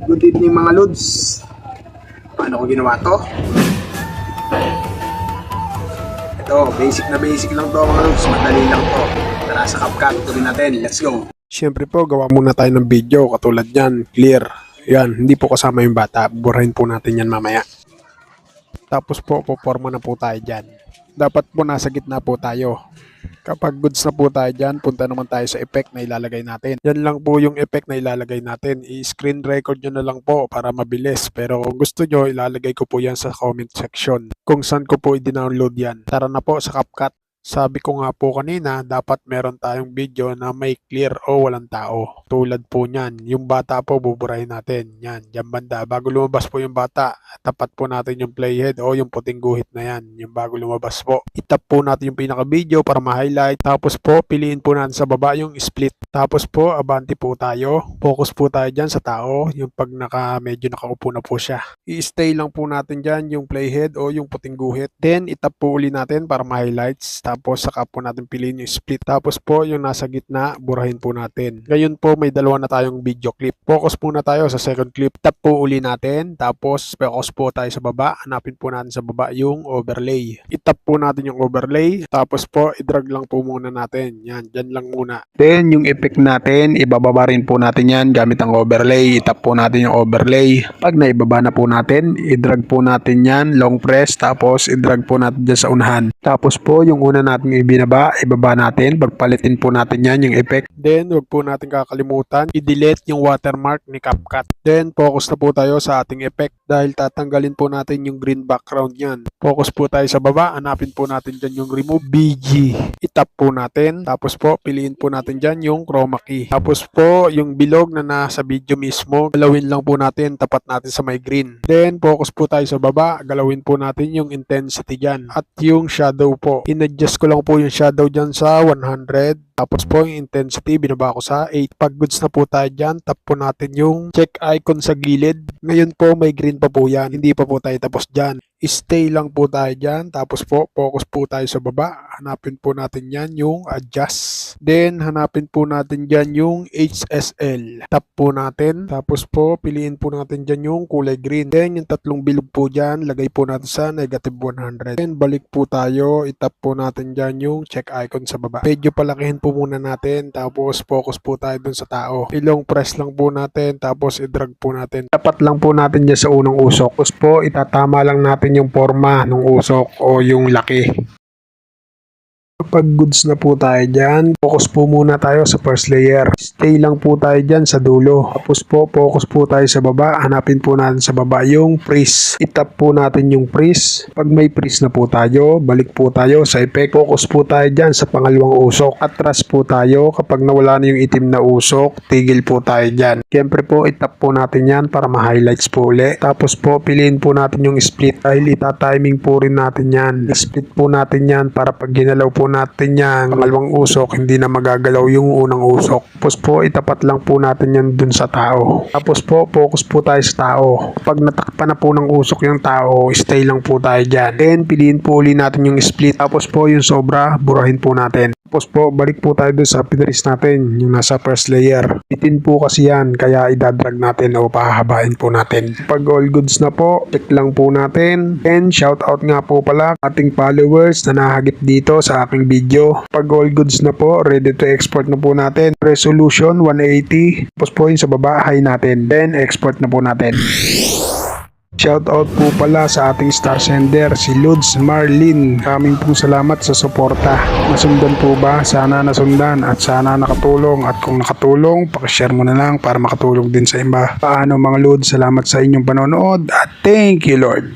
Good evening mga lods. Paano ko ginawa to? Ito, basic na basic lang to mga lods. Madali lang to. Tara sa CapCut, tuloy natin. Let's go. Siyempre po, gawa muna tayo ng video katulad yan. Clear. Yan, hindi po kasama yung bata. Burahin po natin yan mamaya. Tapos po, puporma na po tayo dyan. Dapat po nasa gitna po tayo. Kapag goods na po tayo dyan, punta naman tayo sa effect na ilalagay natin. Yan lang po yung effect na ilalagay natin. I-screen record nyo na lang po para mabilis. Pero kung gusto nyo, ilalagay ko po yan sa comment section. Kung saan ko po i-download yan. Tara na po sa CapCut. Sabi ko nga po kanina, dapat meron tayong video na may clear o walang tao. Tulad po niyan, yung bata po buburahin natin. Yan, dyan banda. Bago lumabas po yung bata, tapat po natin yung playhead o yung puting guhit na yan. Yung bago lumabas po. Itap po natin yung pinaka-video para ma-highlight. Tapos po, piliin po natin sa baba yung split. Tapos po, abanti po tayo. Focus po tayo dyan sa tao. Yung pag naka, medyo nakaupo na po siya. I-stay lang po natin dyan yung playhead o yung puting guhit. Then, itap po uli natin para ma-highlights. Tapos, saka po natin piliin yung split. Tapos po, yung nasa gitna, burahin po natin. Ngayon po, may dalawa na tayong video clip. Focus muna tayo sa second clip. Tap po uli natin. Tapos, focus po tayo sa baba. Hanapin po natin sa baba yung overlay. Itap po natin yung overlay. Tapos po, i-drag lang po muna natin. Yan, dyan lang muna. Then, yung effect natin, ibababa rin po natin yan gamit ang overlay. Itap po natin yung overlay. Pag naibaba na po natin, i-drag po natin yan, long press, tapos i-drag po natin dyan sa unahan. Tapos po, yung una natin ibinaba, ibaba natin, pagpalitin po natin yan, yung effect. Then, wag po natin kakalimutan, i-delete yung watermark ni CapCut. Then, focus na po tayo sa ating effect dahil tatanggalin po natin yung green background yan. Focus po tayo sa baba, hanapin po natin dyan yung remove BG. Itap po natin, tapos po, piliin po natin dyan yung chroma key. Tapos po, yung bilog na nasa video mismo, galawin lang po natin, tapat natin sa may green. Then, focus po tayo sa baba, galawin po natin yung intensity dyan. At yung shadow po, in-adjust ko lang po yung shadow dyan sa 100. Tapos po yung intensity, binaba ko sa 8. Pag goods na po tayo dyan, tap po natin yung check icon sa gilid. Ngayon po, may green pa po yan. Hindi pa po tayo tapos dyan. Stay lang po tayo dyan. Tapos po, focus po tayo sa baba. Hanapin po natin yan yung adjust. Then, hanapin po natin dyan yung HSL. Tap po natin. Tapos po, piliin po natin dyan yung kulay green. Then, yung tatlong bilog po dyan, lagay po natin sa negative 100. Then, balik po tayo. Itap po natin dyan yung check icon sa baba. Medyo palakihin po muna natin. Tapos, focus po tayo dun sa tao. Ilong press lang po natin. Tapos, i-drag po natin. Tapat lang po natin dyan sa unang usok. Tapos po, itatama lang natin yung forma ng usok o yung laki. Kapag goods na po tayo dyan, focus po muna tayo sa first layer. Stay lang po tayo dyan sa dulo. Tapos po, focus po tayo sa baba. Hanapin po natin sa baba yung freeze. Itap po natin yung freeze. Pag may freeze na po tayo, balik po tayo sa effect. Focus po tayo dyan sa pangalawang usok. Atras po tayo. Kapag nawala na yung itim na usok, tigil po tayo dyan. Siyempre po, itap po natin yan para ma-highlights po uli. Tapos po, piliin po natin yung split. Dahil ita-timing po rin natin yan. Split po natin yan para pag ginalaw po natin yan, pangalawang usok, hindi na magagalaw yung unang usok. Tapos po, itapat lang po natin yan dun sa tao. Tapos po, focus po tayo sa tao. Pag natakpan na po ng usok yung tao, stay lang po tayo dyan. Then, piliin po uli natin yung split. Tapos po, yung sobra, burahin po natin. Tapos po, balik po tayo dun sa pinris natin, yung nasa first layer. Bitin po kasi yan, kaya idadrag natin o pahahabain po natin. Pag all goods na po, check lang po natin. And shout out nga po pala ating followers na nahagip dito sa aking video. Pag all goods na po, ready to export na po natin. Resolution 180. Tapos po yung sa baba, high natin. Then export na po natin. Shoutout po pala sa ating star sender, si Lods Marlin. Kaming pong salamat sa suporta. Nasundan po ba? Sana nasundan at sana nakatulong. At kung nakatulong, pakishare mo na lang para makatulong din sa iba. Paano mga Lods? Salamat sa inyong panonood at thank you Lord.